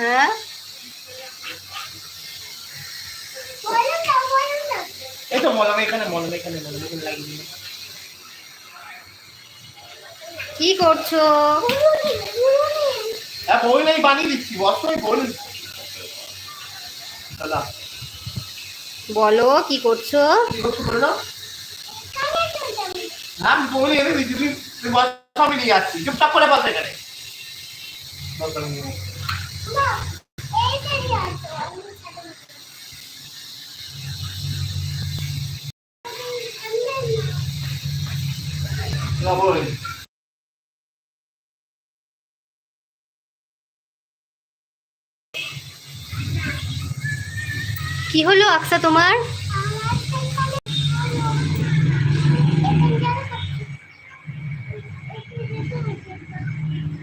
হ্যাঁ? এই তো মলম এখানে মলম এখানে মলম এখানে লাগিয়ে কি করছ? হ্যাঁ বই নেই বানিয়ে দিচ্ছি বই দাদা। বলো কি করছ? বলে দাও হ্যাঁ বই এনে দিচ্ছি তুই আমি নিয়ে যাচ্ছি চুপচাপ করে বস এখানে। কি হলো আকসা তোমার?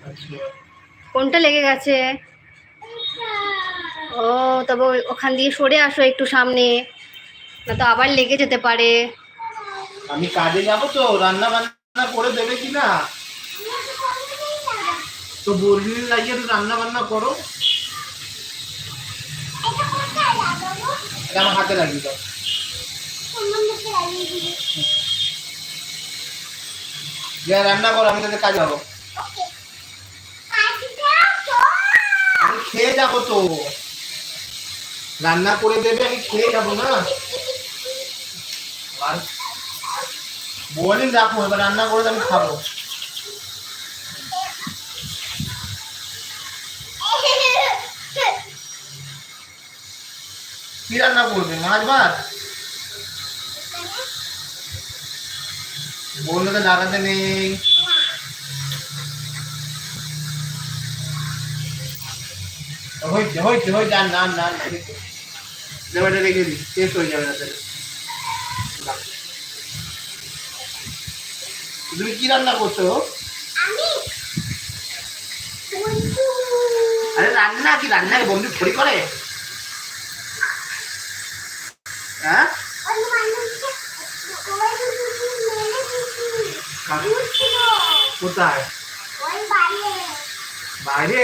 আচ্ছা। কোনটা লেগে গেছে? ও তবে ওখান দিয়ে সরে আসো একটু সামনে না তো আবার লেগে যেতে পারে। আমি কাজে যাব তো রান্না বান্না করে দেবে কি না? তো বলবি লাগিয়ে তো রান্না বান্না করো। এটা আমার হাতে লাগিয়ে দাও। যা রান্না করো আমি তাদের কাজে যাব। আমি খেয়ে যাব তো। রান্না করে দেবে, আমি খেয়ে যাব না। আর বলিন রাখো, এবার রান্না করে আমি খাব। কি রান্না করবে, মাছ ভাত? বললে তো লাগাতে নেই। হয়েছে হয়েছে হয়েছে আর না না রেখে দিই শেষ হয়ে যাবে না তাহলে তুমি কি রান্না করছ? আরে রান্না কি রান্নাকে বন্ধু ফড়ি করে? হ্যাঁ? কোথায়? বাইরে?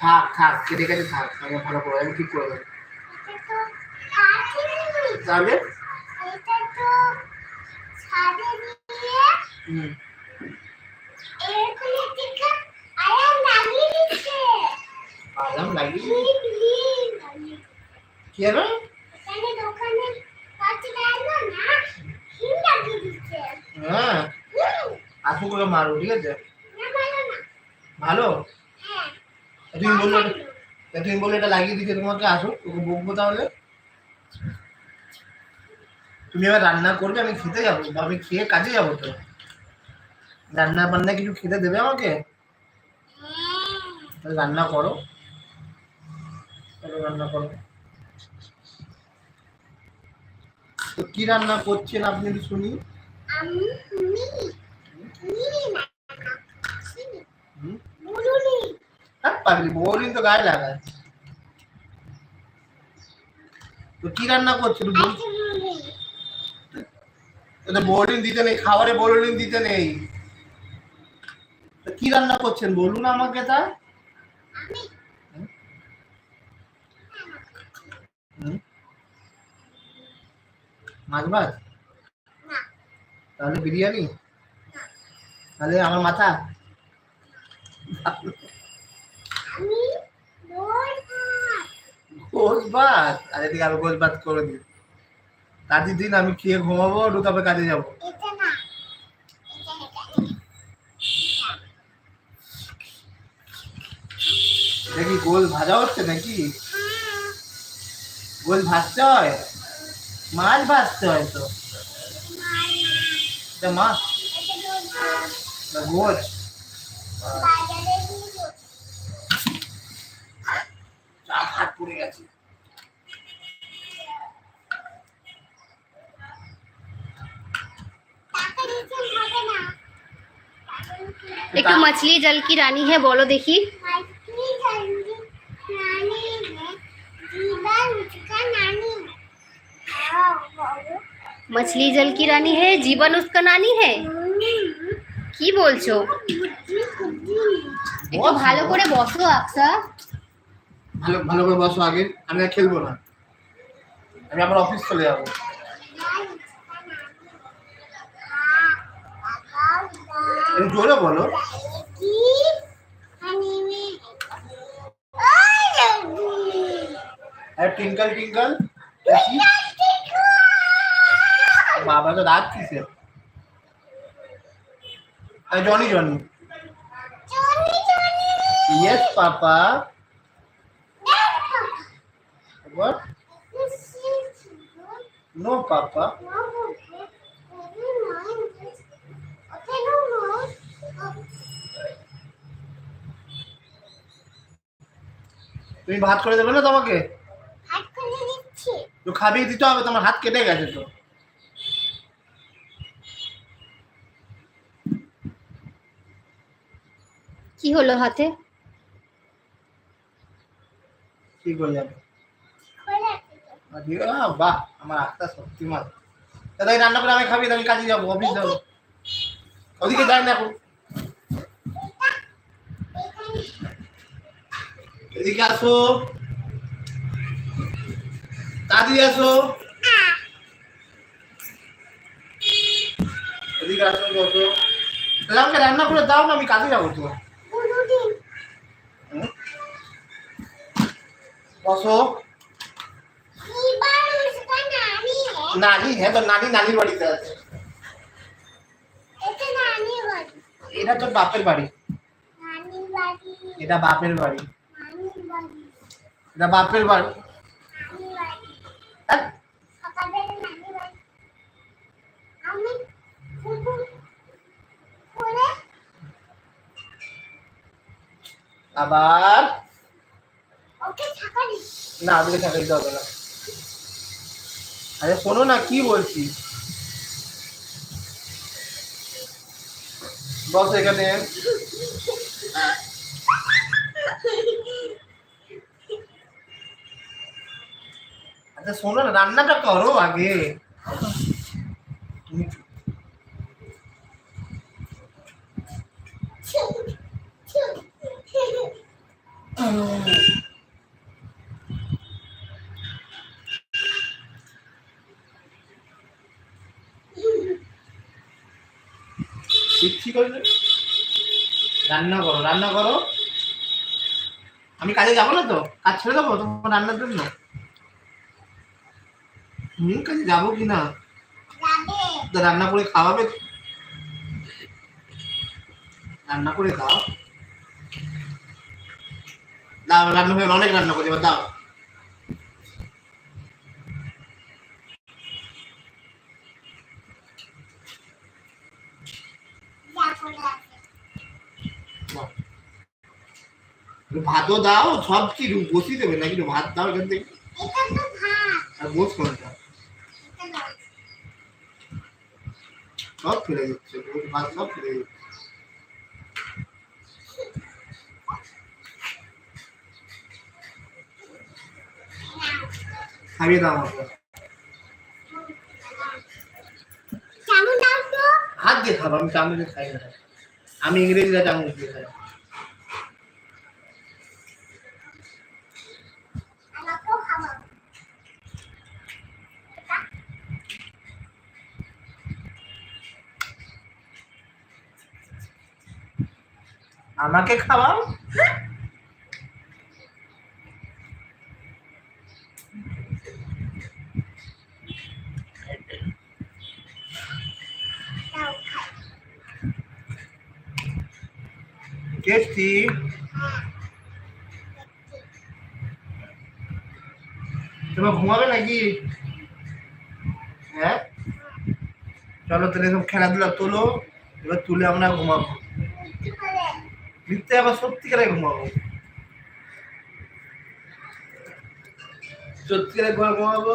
থাক থাক, কেটে কেটে থাক, আমি ভালো করে, আমি ঠিক করে দেবো। তাহলে? হ্যাঁ। ঠিক আছে? ভালো? তুমি বললে তুমি বললে এটা লাগিয়ে দিতে তোমাকে আসো তোকে বকবো তাহলে। তুমি এবার রান্না করবে আমি খেতে যাব বা আমি খেয়ে কাজে যাব তো। রান্না বান্না কিছু খেতে দেবে আমাকে? তাহলে রান্না করো। রান্না করো। তো কি রান্না করছেন আপনি একটু শুনি। হুম? পাগলি বৌদিন তো গায়ে তো কি রান্না করছে দিতে নেই খাবারে দিতে নেই। কি রান্না করছেন বলুন আমাকে তা। মাছ ভাত? তাহলে বিরিয়ানি? তাহলে আমার মাথা? গোস ভাত আরে ঠিক আমি গোস ভাত করে দিই কাজের দিন আমি খেয়ে ঘুমাবো একটু তবে কাজে যাব। দেখি গোল ভাজা হচ্ছে নাকি? গোল ভাজতে হয়? মাছ ভাজতে হয়তো এটা মাছ? গোছ পড়ে গেছে একটু মাছলি জল কি রানী হ্যাঁ বলো দেখি मछली जल की रानी है जीवन उसका नानी है কি বলছো একটু ভালো করে বসো আকসা ভালো ভালো করে বসো আগে। আমি আর খেলব না। আমি আবার অফিস চলে যাব। একটু জোরে বলো। আর টিঙ্কল টিঙ্কল। বাবা তো রাত কিসে আর Johnny Johnny. Yes papa. What? No papa. তুমি ভাত করে দেবে না তোমাকে? তো খাবিয়ে দিতে হবে তোমার হাত কেটে গেছে তো। কি হলো হাতে? ঠিক হয়ে যাবে বাহ, আমার আত্মা শক্তিমান দাদা রান্না করে আমি খাবি আমি কাজে যাব অফিস ওদিকে যাই না এদিকে আসো। তাড়াতাড়ি আসো। এদিকে আসো, বসো। তাহলে আমাকে রান্না করে দাও না, আমি কাজে যাব তো? বসো। নানি হ্যাঁ তো নানি নানির বাড়িতে আছে। এটা তোর বাপের বাড়ি। এটা বাপের বাড়ি। এটা বাপের বাড়ি। আবার? না আমাকে টাকা দিতে হবে না। আরে শোনো না কি বলছি? বস এখানে। আচ্ছা শোনো না রান্নাটা করো আগে তুমি করলে রান্না করো রান্না করো। আমি কাজে যাব না তো? কাজ ছেড়ে দেবো তোমার রান্নার জন্য? হুম কাজে যাব কি না? রান্না করে খাওয়াবে? রান্না করে দাও। দাও, রান্না হয়ে অনেক রান্না করি দাও। ভাতও দাও সব কি বসিয়ে দেবে নাকি ভাত দাও এখান থেকে। আর বস কোনটা সব ফেলে দিচ্ছে। ভাত সব ফেলে দিচ্ছে। খাইয়ে দাও আমাকে হাত দিয়ে খাব আমি চামচ খাই না। আমি ইংরেজিরা চামচ দিয়ে খাই। আমাকে খাওয়াও? টেস্টি তোমার ঘুমাবে নাকি? হ্যাঁ? চলো তাহলে সব খেলাধুলা তোলো, এবার তুলে আমরা ঘুমাবো। মিথ্যে আবার সত্যিকারে ঘুমাবো? সত্যিকারে ঘুমা ঘুমাবো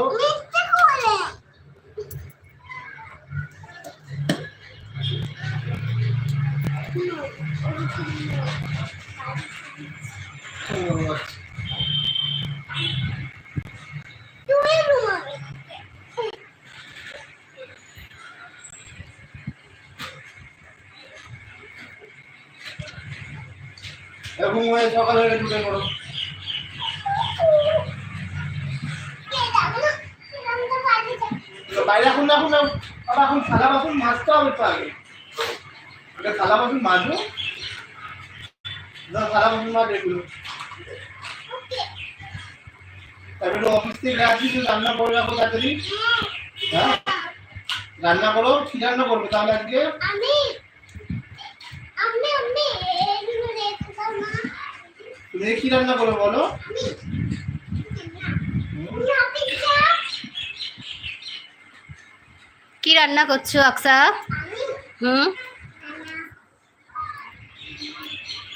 ও, এরকম হয়ে ঢুকে পড়ো বাইরে এখন না এখন না, বাবা, এখন থালা বাসন মাজতে হবে তো আগে। আগে থালা বাসন মাজো। না, থালা বাসন মাজ এগুলো। তারপরে অফিস থেকে আসছি তো রান্না করে রাখো তাড়াতাড়ি। হ্যাঁ? রান্না করো, কি রান্না করবে তাহলে আজকে? আমি আমি আমি। কি রান্না করবে বলো? কি রান্না করছ, আকসা? হুম?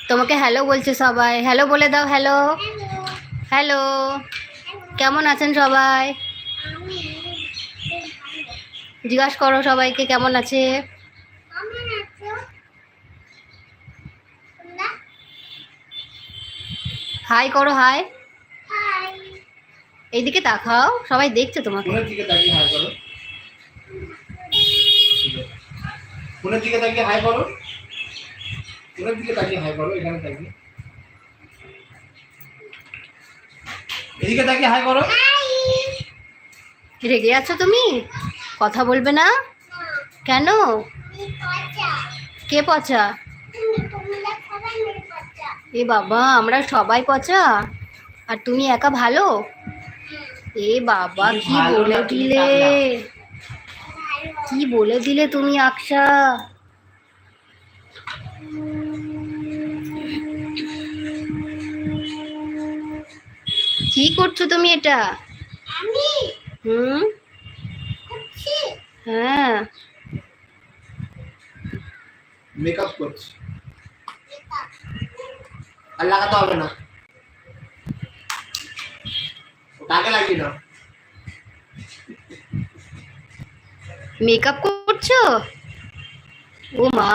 তোমাকে হ্যালো বলছে সবাই। হ্যালো বলে দাও, হ্যালো। হ্যালো। কেমন আছেন সবাই? জিজ্ঞাসা করো সবাইকে, কেমন আছে আমি আছো তোমরা হাই করো হাই হাই এইদিকে তাকাও সবাই দেখছে তোমাকে। ফোনের দিকে তাকিয়ে হাই করো। ফোনের দিকে তাকিয়ে হাই করো। ফোনের দিকে তাকিয়ে হাই করো এখানে তাকিয়ে। এদিকে তাকিয়ে হাই করো। হাই রেগে আছো তুমি? কথা বলবে না? কেন? কে পচা? এ বাবা আমরা সবাই পচা? আর তুমি একা ভালো? এ বাবা কি বলে দিলে? কি বলে দিলে তুমি আকশা কি করছ তুমি এটা? হুম? হ্যাঁ। মেকআপ করছি। আর লাগাতে হবে না। তাকে লাগিয়ে দাও মেকআপ করছ? ও মা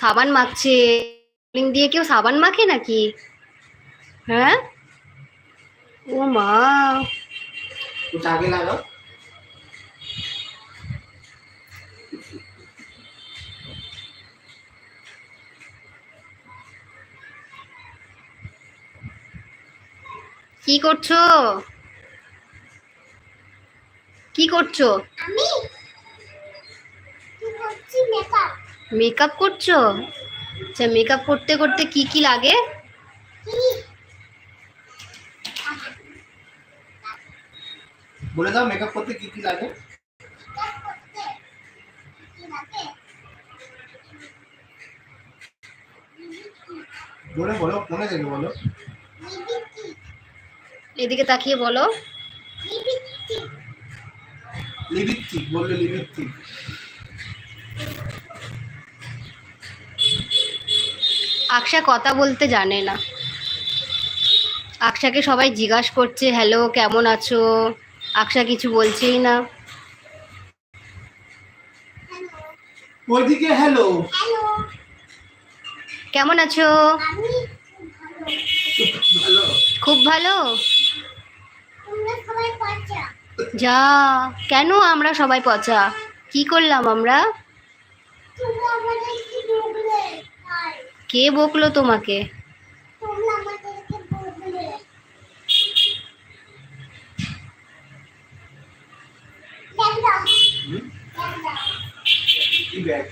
সাবান মাখছে। দিয়ে কেউ সাবান মাখে নাকি? হ্যাঁ? ও মা। তাকে লাগাও কি করছ? কি করছ? আমি? কি করছি মেকআপ মেকআপ করছ? আচ্ছা মেকআপ করতে করতে কি কি লাগে? বলে দাও মেকআপ করতে কি কি লাগে? মেকআপ করতে কি লাগে? বলে বলো ফোনে দেখে বলো। এদিকে তাকিয়ে বলো। বললে লিপস্টিক আকশা কথা বলতে জানে না। আকশাকে সবাই জিজ্ঞাসা করছে হ্যালো কেমন আছো? আকশা কিছু বলছেই না। ওইদিকে হ্যালো। কেমন আছো? খুব ভালো? যা কেন আমরা সবাই পচা? কি করলাম আমরা? কি বকলো? তোমাকে? ব্যাগ?